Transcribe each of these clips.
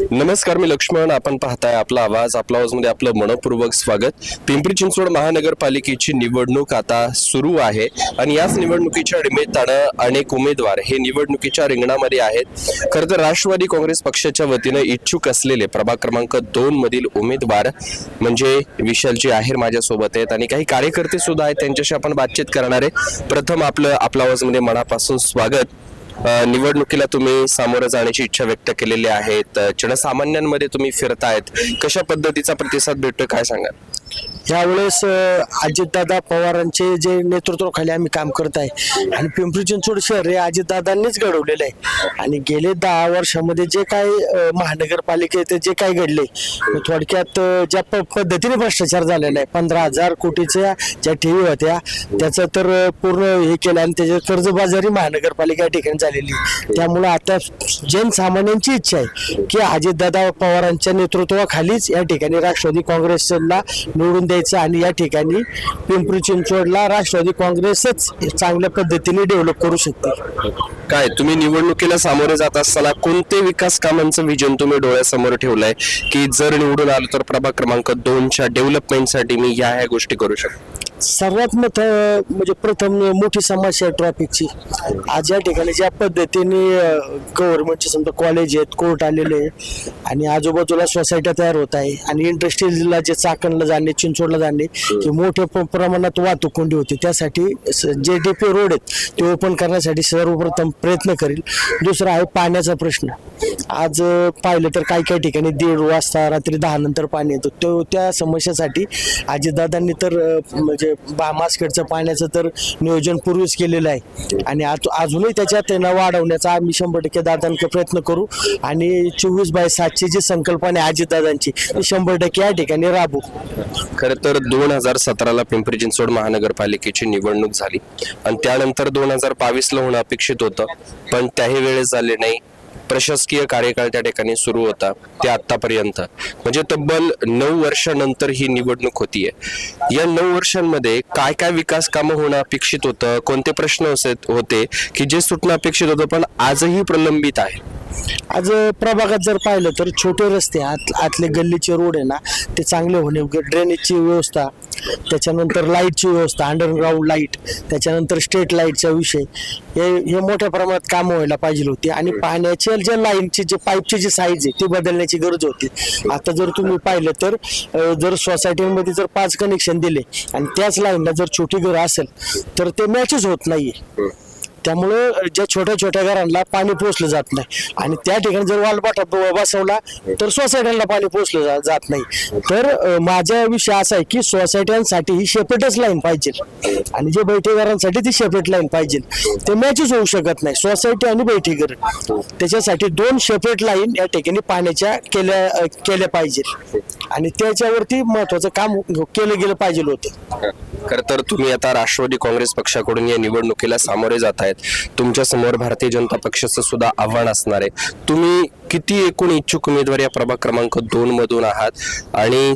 नमस्कार मी लक्ष्मण. आपण पाहताय आपला आवाज आपला आवाजमध्ये आपलं मनपूर्वक स्वागत. पिंपरी चिंचवड महानगरपालिकेची निवडणूक आता सुरू आहे आणि याच निवडणुकीच्या निमित्तानं अनेक उमेदवार हे निवडणुकीच्या रिंगणामध्ये आहेत. खरं तर राष्ट्रवादी काँग्रेस पक्षाच्या वतीनं इच्छुक असलेले प्रभाग क्रमांक दोन मधील उमेदवार म्हणजे विशालजी आहेर माझ्यासोबत आहेत आणि काही कार्यकर्ते सुद्धा आहेत त्यांच्याशी आपण बातचीत करणार आहे. प्रथम आपलं आपला आवाजमध्ये मनापासून स्वागत. निवडणुकीला तुम्ही सामोरं जाण्याची इच्छा व्यक्त केलेली आहे जनसामान्यांमध्ये तुम्ही फिरतायत. कशा पद्धतीचा प्रतिसाद भेटतोय काय सांगाल? यावेळेस अजितदादा पवारांचे जे नेतृत्वाखाली आम्ही काम करत आहे आणि पिंपरी चिंचवड शहर हे अजितदादांनीच घडवलेलं आहे. आणि गेले दहा वर्षामध्ये जे काय महानगरपालिकेत जे काय घडले थोडक्यात ज्या प- पद्धतीने भ्रष्टाचार झालेला आहे पंधरा हजार कोटीच्या ज्या ठेवी होत्या त्याचं तर पूर्ण हे केलं आणि त्याच्या कर्जबाजारी महानगरपालिका या ठिकाणी झालेली त्यामुळे आता जनसामान्यांची इच्छा आहे की अजितदादा पवारांच्या नेतृत्वाखालीच या ठिकाणी राष्ट्रवादी काँग्रेसला निवडून द्यायचं आणि या ठिकाणी पिंपरी चिंचवडला राष्ट्रवादी काँग्रेसच चांगल्या पद्धतीने डेव्हलप करू शकते काय तुम्ही निवडणुकीला सामोरे जात असताना कोणते विकास कामांचं विजन तुम्ही डोळ्यासमोर ठेवलंय? की जर निवडून आलो तर प्रभाग क्रमांक दोनच्या डेव्हलपमेंटसाठी मी ह्या ह्या गोष्टी करू शकतो. सर्वात मोठं म्हणजे प्रथम मोठी समस्या आहे ट्रॅफिकची आज या ठिकाणी ज्या पद्धतीने गव्हर्नमेंटचे समजा कॉलेज आहेत कोर्ट आलेले आहे आणि आजूबाजूला सोसायट्या तयार होत आहे आणि इंडस्ट्रीजला जे चाकणला जाणे चिंचोडला जाणे हे मोठ्या प- प्रमाणात वाहतूक कोंडी होती. त्यासाठी जे डी पी रोड आहेत ते ओपन करण्यासाठी सर्वप्रथम प्रयत्न करेल. दुसरा आहे पाण्याचा प्रश्न. आज पाहिलं तर काही काही ठिकाणी दीड वाजता रात्री दहा नंतर पाणी येतं. तो त्या समस्येसाठी आजीदादांनी तर म्हणजे म्हणजे बा मास्केटचं पाण्याचं तर नियोजन पूर्वीच केलेलं आहे. आणि अजूनही त्याच्यात त्यांना वाढवण्याचा आम्ही शंभर टक्के दादांकडे प्रयत्न करू. आणि चोवीस बाय सातची जी संकल्पना आहे अजितदादांची ती शंभर टक्के या ठिकाणी राबू. खरं तर दोन हजार सतराला पिंपरी चिंचवड महानगरपालिकेची निवडणूक झाली. आणि त्यानंतर दोन हजार बावीसला होणं अपेक्षित होतं. पण त्याही वेळेस झाले नाही. प्रशासकीय कार्यकाळ त्या ठिकाणी सुरू होता ते आतापर्यंत म्हणजे तब्बल नऊ वर्षानंतर ही निवडणूक होतीये. या नऊ वर्षांमध्ये काय काय विकास कामं होणं अपेक्षित होतं? कोणते प्रश्न असे होते की जे सुटणं अपेक्षित होतं पण आजही प्रलंबित आहे? आज प्रभागात जर पाहिलं तर छोटे रस्ते आत आतले गल्लीचे रोड आहे ना ते चांगले होणे ड्रेनेजची व्यवस्था त्याच्यानंतर लाईटची व्यवस्था अंडरग्राऊंड लाइट त्याच्यानंतर स्ट्रीट लाईटचा विषय हे हे मोठ्या प्रमाणात कामं व्हायला पाहिजे होती. आणि पाण्याच्या ज्या लाईनची जे पाईपची जी साईज आहे ती बदलण्याची गरज होती. आता जर तुम्ही पाहिलं तर जर सोसायटीमध्ये जर पाच कनेक्शन दिले आणि त्याच लाईनला जर छोटी घरं असेल तर ते मॅचच होत नाहीये. त्यामुळं ज्या छोट्या छोट्या घरांना पाणी पोचलं जात नाही. आणि त्या ठिकाणी जर वालपाटा बसवला तर सोसायट्यांना पाणी पोचलं जा- जात नाही. तर माझा विषय असा आहे की सोसायट्यांसाठी ही सेपरेटच लाईन पाहिजे. आणि जे बैठेघरांसाठी ती सेपरेट लाईन पाहिजे. ते मॅचच होऊ शकत नाही. सोसायटी आणि बैठेघर. त्याच्यासाठी दोन सेपरेट लाईन या ठिकाणी पाण्याच्या केल्या केल्या पाहिजे. आणि त्याच्यावरती महत्वाचं काम केलं गेलं पाहिजे होतं. खरं तर तुम्ही आता राष्ट्रवादी काँग्रेस पक्षाकडून या निवडणुकीला सामोरे जात आहेत. तुमच्यासमोर भारतीय जनता पक्षाचं सुद्धा आव्हान असणार आहे. तुम्ही किती एकूण इच्छुक उमेदवार या प्रभाग क्रमांक दोन मधून आहात? आणि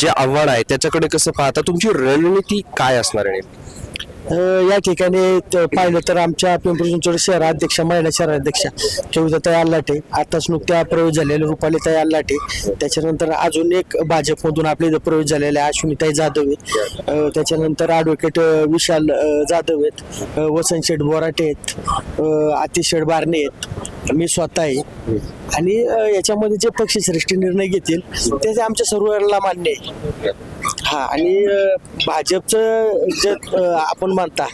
जे आव्हान आहे त्याच्याकडे कसं पाहता? तुमची रणनीती काय असणार आहे या ठिकाणी पाहिलं तर आमच्या पिंपरी चिंचवड शहराध्यक्षा महिला शहराध्यक्षा कविताताई अल्लाटे आताच नुकत्या प्रवेश झालेल्या रुपालीताई अल्लाटे. त्याच्यानंतर अजून एक भाजपमधून आपले इथं प्रवेश झालेले आहे अश्विनीताई जाधव. आहेत त्याच्यानंतर ॲडव्होकेट विशाल जाधव आहेत. वसंत शेठ बोराटे आहेत. आतिश शेठ बारणे आहेत. मी स्वतः आहे. आणि याच्यामध्ये जे पक्षश्रेष्ठी निर्णय घेतील ते आमच्या सर्वांना मान्य आहे. आणि भाजपचं जे आपण म्हणता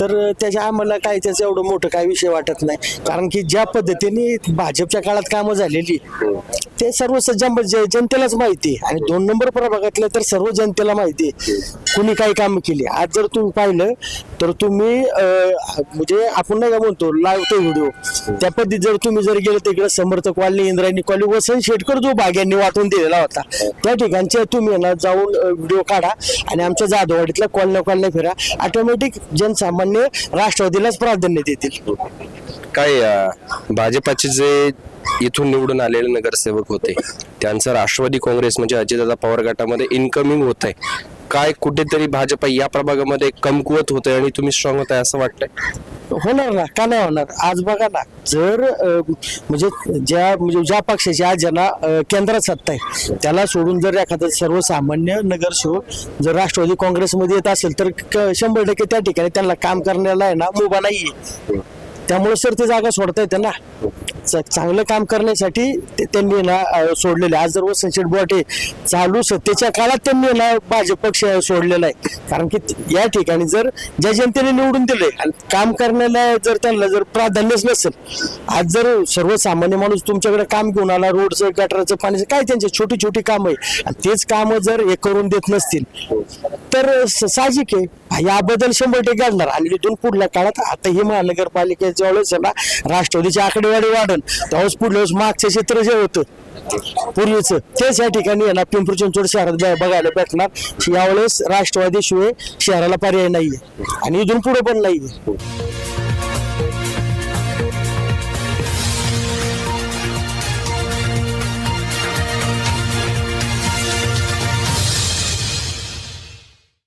तर त्याच्या आम्हाला काही त्याचं एवढं मोठं काही विषय वाटत नाही. कारण की ज्या पद्धतीने भाजपच्या काळात कामं झालेली ते सर्व जन जनतेलाच माहिती आहे. आणि दोन नंबर प्रभागातलं तर सर्व जनतेला माहिती आहे. कुणी काही काम केली? आज जर तुम्ही पाहिलं तर तुम्ही म्हणजे आपण नाही का म्हणतो लावतो व्हिडिओ त्या पद्धती जर तुम्ही जर गेलं तिकडे समर्थ कॉलनी इंद्रायणी कॉलनी वसन शेटकर जो भाग यांनी वाटून दिलेला होता. त्या ठिकाणचे तुम्ही ना जाऊन व्हिडिओ काढा आणि आमच्या जाधववाडीतल्या कॉलन्या कॉलन्या फिरा. ऑटोमॅटिक जनसामान्य राष्ट्रवादीलाच प्राधान्य देतील. काय भाजपाचे जे इथून निवडून आलेले नगरसेवक होते. त्यांचं राष्ट्रवादी काँग्रेस म्हणजे अजितदादा पवार गटामध्ये इन्कमिंग होत आहे काय कुठेतरी भाजप या प्रभागामध्ये कमकुवत होते आणि तुम्ही स्ट्रॉंग होत आहे असं वाटतंय? होणार ना का नाही होणार? आज बघा ना जर म्हणजे ज्या म्हणजे ज्या पक्षाची आज ज्यांना केंद्रात सत्ता आहे त्याला सोडून जर एखादा सर्वसामान्य नगरसेवक जर राष्ट्रवादी काँग्रेसमध्ये येत असेल तर शंभर टक्के त्या ठिकाणी त्यांना काम करण्याला आहे ना मुभा नाहीये. त्यामुळे सर ती जागा सोडता येते ना. चांगलं काम करण्यासाठी ते- त्यांनी ना सोडलेले. आज जर वसंत बोटे चालू सत्तेच्या काळात त्यांनी ना भाजप पक्ष सोडलेला आहे. कारण की या ठिकाणी जर ज्या जनतेने निवडून दिले आणि काम करण्याला जर त्यांना जर प्राधान्यच नसेल आज जर सर्वसामान्य माणूस तुमच्याकडे काम घेऊन आला रोडचं गटाराचं पाण्याचं काय त्यांचे छोटी छोटी कामं आहे? आणि तेच कामं जर हे करून देत नसतील तर स- साहजिक आहे. याबद्दल शंभर टक्के घडणार आणि इथून पुढल्या काळात आता ही महानगरपालिकेच्या वेळेस आहे ना राष्ट्रवादीची आकडेवारी वाढन त्यावेळेस पुढल्या वेळेस मागचे क्षेत्र जे होतं पूर्वीच तेच या ठिकाणी आहे ना पिंपरी चिंचवड शहरात बघायला भेटणार. यावेळेस राष्ट्रवादीशिवाय शहराला पर्याय नाहीये. आणि इथून पुढे पण नाहीये.